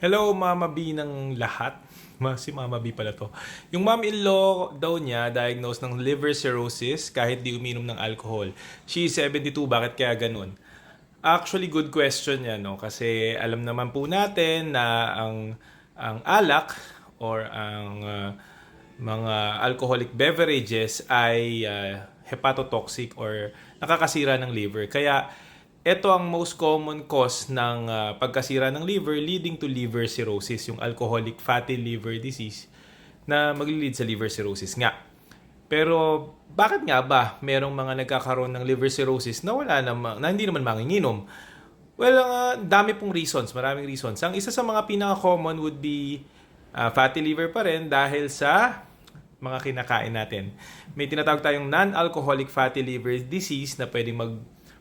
Hello, Mama B ng lahat. Ma, si Mama B pala to. Yung mom-in-law daw niya diagnosed ng liver cirrhosis kahit di uminom ng alcohol. She is 72, bakit kaya ganun? Actually, good question yan, no? Kasi alam naman po natin na ang ang alak or ang uh, mga alcoholic beverages ay uh, hepatotoxic or nakakasira ng liver. Kaya ito ang most common cause ng uh, pagkasira ng liver leading to liver cirrhosis, yung alcoholic fatty liver disease na maglilid sa liver cirrhosis nga. Pero bakit nga ba merong mga nagkakaroon ng liver cirrhosis na wala naman, na hindi naman manginginom? Well, uh, dami pong reasons, maraming reasons. Ang isa sa mga pinaka-common would be uh, fatty liver pa rin dahil sa mga kinakain natin. May tinatawag tayong non-alcoholic fatty liver disease na pwedeng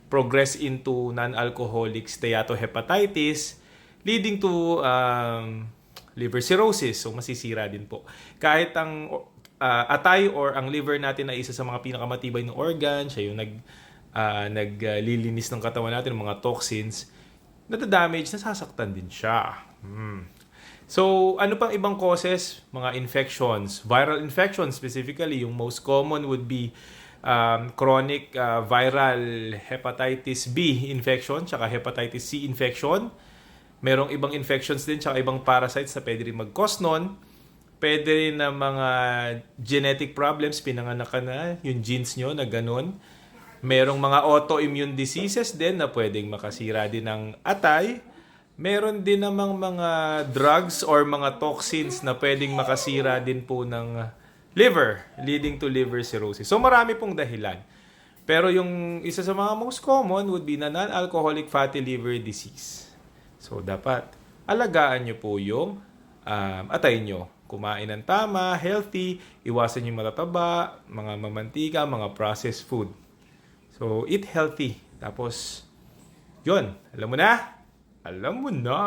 mag-progress into non-alcoholic steatohepatitis leading to um, liver cirrhosis. So, masisira din po. Kahit ang uh, atay or ang liver natin ay isa sa mga pinakamatibay ng organ, siya yung nag, uh, naglilinis ng katawan natin ng mga toxins, nadadamage, nasasaktan din siya. Hmm. So, ano pang ibang causes? Mga infections. Viral infections specifically, yung most common would be um, chronic uh, viral hepatitis B infection, tsaka hepatitis C infection. Merong ibang infections din, tsaka ibang parasites na pwede rin mag-cause nun. Pwede rin na mga genetic problems, pinanganak ka na, yung genes nyo na ganun. Merong mga autoimmune diseases din na pwedeng makasira din ng atay. Meron din namang mga drugs or mga toxins na pwedeng makasira din po ng liver, leading to liver cirrhosis. So marami pong dahilan. Pero yung isa sa mga most common would be na non-alcoholic fatty liver disease. So dapat alagaan nyo po yung um, atay nyo. Kumain ng tama, healthy, iwasan yung matataba, mga mamantika, mga processed food. So eat healthy. Tapos, yun, alam mo na? Alam mo na.